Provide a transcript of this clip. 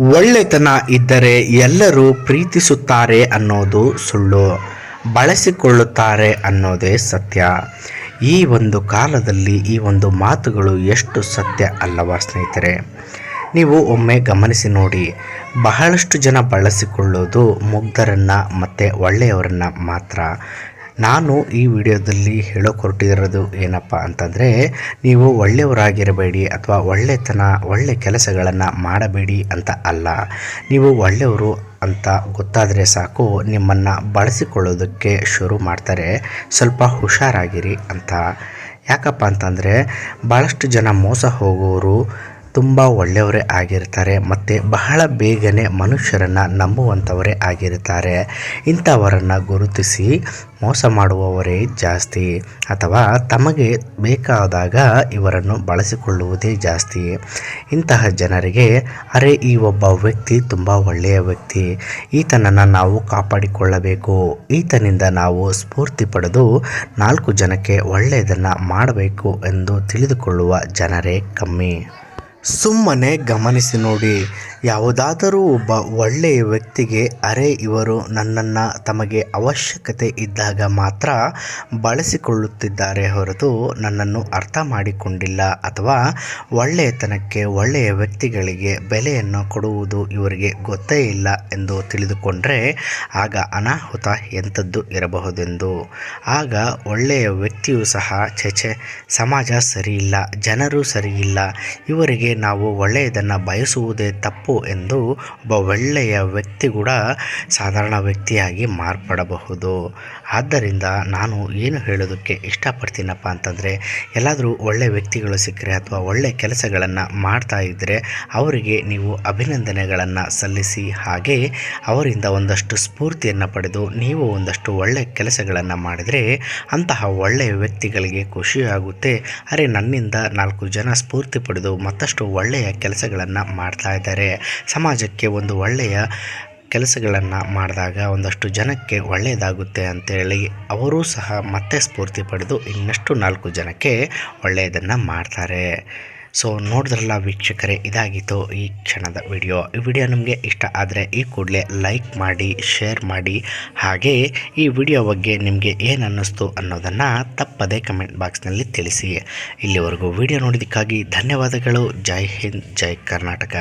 ಒಳ್ಳೆತನ ಇದ್ದರೆ ಎಲ್ಲರೂ ಪ್ರೀತಿಸುತ್ತಾರೆ ಅನ್ನೋದು ಸುಳ್ಳು. ಬಳಸಿಕೊಳ್ಳುತ್ತಾರೆ ಅನ್ನೋದೇ ಸತ್ಯ. ಈ ಒಂದು ಕಾಲದಲ್ಲಿ ಈ ಒಂದು ಮಾತುಗಳು ಎಷ್ಟು ಸತ್ಯ ಅಲ್ಲವಾ ಸ್ನೇಹಿತರೆ? ನೀವು ಒಮ್ಮೆ ಗಮನಿಸಿ ನೋಡಿ. ಬಹಳಷ್ಟು ಜನ ಬಳಸಿಕೊಳ್ಳೋದು ಮುಗ್ಧರನ್ನು ಮತ್ತು ಒಳ್ಳೆಯವರನ್ನು ಮಾತ್ರ. ನಾನು ಈ ವಿಡಿಯೋದಲ್ಲಿ ಹೇಳೋಕೆ ಕೊರಟಿರೋದು ಏನಪ್ಪ ಅಂತಂದರೆ, ನೀವು ಒಳ್ಳೆಯವರಾಗಿರಬೇಡಿ ಅಥವಾ ಒಳ್ಳೆತನ, ಒಳ್ಳೆ ಕೆಲಸಗಳನ್ನು ಮಾಡಬೇಡಿ ಅಂತ ಅಲ್ಲ. ನೀವು ಒಳ್ಳೆಯವರು ಅಂತ ಗೊತ್ತಾದರೆ ಸಾಕು, ನಿಮ್ಮನ್ನು ಬಳಸಿಕೊಳ್ಳೋದಕ್ಕೆ ಶುರು ಮಾಡ್ತಾರೆ. ಸ್ವಲ್ಪ ಹುಷಾರಾಗಿರಿ ಅಂತ. ಯಾಕಪ್ಪ ಅಂತಂದರೆ ಭಾಳಷ್ಟು ಜನ ಮೋಸ ಹೋಗೋರು ತುಂಬ ಒಳ್ಳೆಯವರೇ ಆಗಿರ್ತಾರೆ ಮತ್ತು ಬಹಳ ಬೇಗನೆ ಮನುಷ್ಯರನ್ನು ನಂಬುವಂಥವರೇ ಆಗಿರ್ತಾರೆ. ಇಂಥವರನ್ನು ಗುರುತಿಸಿ ಮೋಸ ಮಾಡುವವರೇ ಜಾಸ್ತಿ ಅಥವಾ ತಮಗೆ ಬೇಕಾದಾಗ ಇವರನ್ನು ಬಳಸಿಕೊಳ್ಳುವುದೇ ಜಾಸ್ತಿ. ಇಂತಹ ಜನರಿಗೆ, ಅರೆ ಈ ಒಬ್ಬ ವ್ಯಕ್ತಿ ತುಂಬ ಒಳ್ಳೆಯ ವ್ಯಕ್ತಿ, ಈತನನ್ನು ನಾವು ಕಾಪಾಡಿಕೊಳ್ಳಬೇಕು. ಈತನಿಂದ ನಾವು ಸ್ಫೂರ್ತಿ ಪಡೆದು ನಾಲ್ಕು ಜನಕ್ಕೆ ಒಳ್ಳೆಯದನ್ನು ಮಾಡಬೇಕು ಎಂದು ತಿಳಿದುಕೊಳ್ಳುವ ಜನರೇ ಕಮ್ಮಿ. ಸುಮ್ಮನೆ ಗಮನಿಸಿ ನೋಡಿ. ಯಾವುದಾದರೂ ಒಬ್ಬ ಒಳ್ಳೆಯ ವ್ಯಕ್ತಿಗೆ, ಅರೆ, ಇವರು ನನ್ನನ್ನು ತಮಗೆ ಅವಶ್ಯಕತೆ ಇದ್ದಾಗ ಮಾತ್ರ ಬಳಸಿಕೊಳ್ಳುತ್ತಿದ್ದಾರೆ ಹೊರತು ನನ್ನನ್ನು ಅರ್ಥ ಮಾಡಿಕೊಂಡಿಲ್ಲ. ಅಥವಾ ಒಳ್ಳೆಯತನಕ್ಕೆ ಒಳ್ಳೆಯ ವ್ಯಕ್ತಿಗಳಿಗೆ ಬೆಲೆಯನ್ನು ಕೊಡುವುದು ಇವರಿಗೆ ಗೊತ್ತೇ ಇಲ್ಲ ಎಂದು ತಿಳಿದುಕೊಂಡರೆ ಆಗ ಅನಾಹುತ ಎಂಥದ್ದು ಇರಬಹುದೆಂದು. ಆಗ ಒಳ್ಳೆಯ ವ್ಯಕ್ತಿಯು ಸಹ ಛೆಛೆ ಸಮಾಜ ಸರಿಯಿಲ್ಲ, ಜನರು ಸರಿಯಿಲ್ಲ, ಇವರಿಗೆ ನಾವು ಒಳ್ಳೆಯದನ್ನು ಬಯಸುವುದೇ ತಪ್ಪು ಎಂದು ಒಬ್ಬ ಒಳ್ಳೆಯ ವ್ಯಕ್ತಿ ಕೂಡ ಸಾಧಾರಣ ವ್ಯಕ್ತಿಯಾಗಿ ಮಾರ್ಪಡಬಹುದು. ಆದ್ದರಿಂದ ನಾನು ಏನು ಹೇಳೋದಕ್ಕೆ ಇಷ್ಟಪಡ್ತೀನಪ್ಪ ಅಂತಂದರೆ, ಎಲ್ಲಾದರೂ ಒಳ್ಳೆಯ ವ್ಯಕ್ತಿಗಳು ಸಿಕ್ಕರೆ ಅಥವಾ ಒಳ್ಳೆಯ ಕೆಲಸಗಳನ್ನು ಮಾಡ್ತಾ ಇದ್ದರೆ ಅವರಿಗೆ ನೀವು ಅಭಿನಂದನೆಗಳನ್ನು ಸಲ್ಲಿಸಿ, ಹಾಗೆ ಅವರಿಂದ ಒಂದಷ್ಟು ಸ್ಫೂರ್ತಿಯನ್ನು ಪಡೆದು ನೀವು ಒಂದಷ್ಟು ಒಳ್ಳೆಯ ಕೆಲಸಗಳನ್ನು ಮಾಡಿದರೆ ಅಂತಹ ಒಳ್ಳೆಯ ವ್ಯಕ್ತಿಗಳಿಗೆ ಖುಷಿಯಾಗುತ್ತೆ ಅರೆ ನನ್ನಿಂದ ನಾಲ್ಕು ಜನ ಸ್ಫೂರ್ತಿ ಪಡೆದು ಮತ್ತಷ್ಟು ಒಳ್ಳೆಯ ಕೆಲಸಗಳನ್ನು ಮಾಡ್ತಾ ಇದ್ದಾರೆ. ಸಮಾಜಕ್ಕೆ ಒಂದು ಒಳ್ಳೆಯ ಕೆಲಸಗಳನ್ನು ಮಾಡಿದಾಗ ಒಂದಷ್ಟು ಜನಕ್ಕೆ ಒಳ್ಳೆಯದಾಗುತ್ತೆ ಅಂತೇಳಿ ಅವರೂ ಸಹ ಮತ್ತೆ ಸ್ಫೂರ್ತಿ ಪಡೆದು ಇನ್ನಷ್ಟು ನಾಲ್ಕು ಜನಕ್ಕೆ ಒಳ್ಳೆಯದನ್ನು ಮಾಡ್ತಾರೆ. ಸೊ ನೋಡಿದ್ರಲ್ಲ ವೀಕ್ಷಕರೇ, ಇದಾಗಿತ್ತು ಈ ಕ್ಷಣದ ವಿಡಿಯೋ. ಈ ವಿಡಿಯೋ ನಿಮಗೆ ಇಷ್ಟ ಆದರೆ ಈ ಕೂಡಲೇ ಲೈಕ್ ಮಾಡಿ, ಶೇರ್ ಮಾಡಿ. ಹಾಗೆ ಈ ವಿಡಿಯೋ ಬಗ್ಗೆ ನಿಮಗೆ ಏನು ಅನ್ನಿಸ್ತು ಅನ್ನೋದನ್ನು ತಪ್ಪದೇ ಕಮೆಂಟ್ ಬಾಕ್ಸ್ನಲ್ಲಿ ತಿಳಿಸಿ. ಇಲ್ಲಿವರೆಗೂ ವಿಡಿಯೋ ನೋಡಿದ್ದಕ್ಕಾಗಿ ಧನ್ಯವಾದಗಳು. ಜೈ ಹಿಂದ್, ಜೈ ಕರ್ನಾಟಕ.